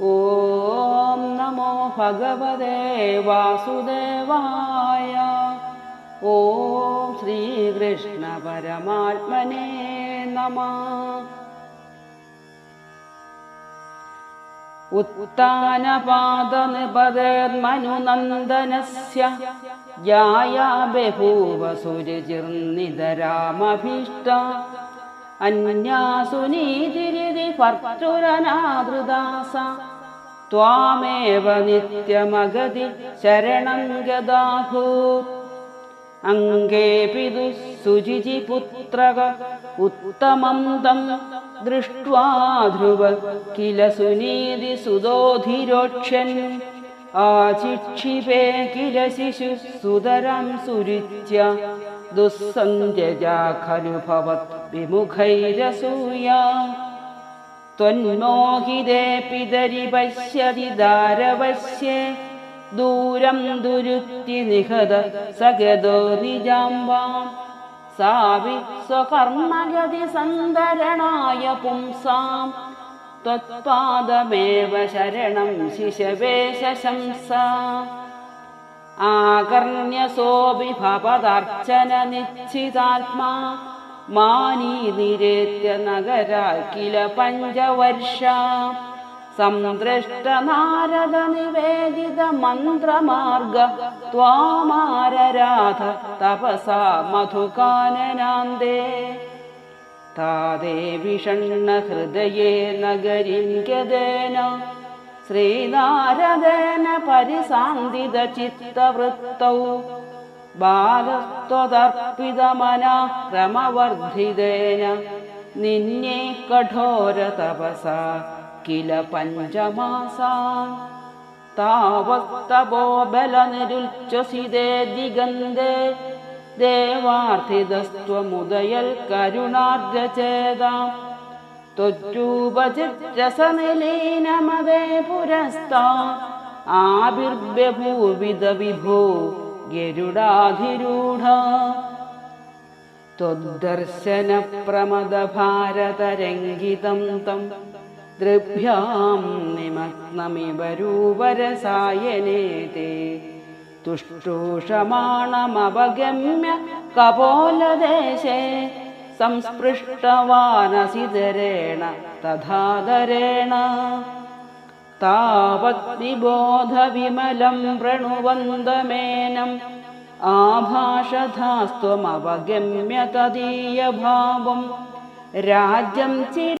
ॐ नमो भगवते वासुदेवाय। ॐ श्रीकृष्णपरमात्मने नमः। उत्तानपादनिपदेर्मनुनन्दनस्य याया बभूव सुरुचिर्निधरामभीष्ट അന്യാസുനീതിരിതി ഭർത്തുരനാദൃദാസ. ത്വാമേവ നിത്യമഗതി ശരണം ഗദാഹൂ അംഗേ പിതു സുജിജി പുത്രക ഉത്തമം തം ദൃഷ്ട്വാ ധ്രുവ കില സുനീതി സുതോധിരോക്ഷൻ आचिक्षिपे किल शिशुः सुतरां सुरिच्य दुःसन्त्यजा खलु पितरि पश्यति दारवश्ये दूरं दुरुक्ति निहद स गदो निजाम्बां सापि स्वकर्मगति सन्दरणाय पुंसां त्वत्पादमेव शरणं शिशवे शशंसा। आकर्ण्यसोऽपि भवदर्चननिश्चितात्मा मानी निरेत्य नगरा किल पञ्चवर्षा। सन्दृष्टनारदनिवेदितमन्त्रमार्ग त्वामारराध तपसा मधुकाननान्दे तादे विषण्णहृदये नगरीं गदेन। श्रीनारदेन परिसान्दितचित्तवृत्तौ बालस्त्वदर्पितमना क्रमवर्धितेन निन्ये कठोरतपसा किल पञ्चमासा। तावत्तपो बलनिरुच्यसिदे दिगन्धे ദേവാർത്ഥിതസ്ത്വമുദയൽ കരുണാർജചേതാം. ത്വച്ചൂപചിത്രസനിലീനമതേ പുരസ്താ. ആവിർബഭൂവിത വിഭോ ഗരുഡാധിരൂഢ. ത്വദ്ദർശനപ്രമദഭാരതരംഗിതം തം. ദൃഭ്യാം നിമഗ്നമിവരൂപരസായനേ തുഷ്ടൂഷമാണമവഗമ്യ കപോലദേശേ സംസ്പൃഷ്ടവാനസിതരേണ തഥാതരേണ. താവഗ്നിബോധവിമലം പ്രണുവന്തമേനം ആഭാഷധാസ്ത്വമവഗമ്യ തദീയഭാവം രാജ്യം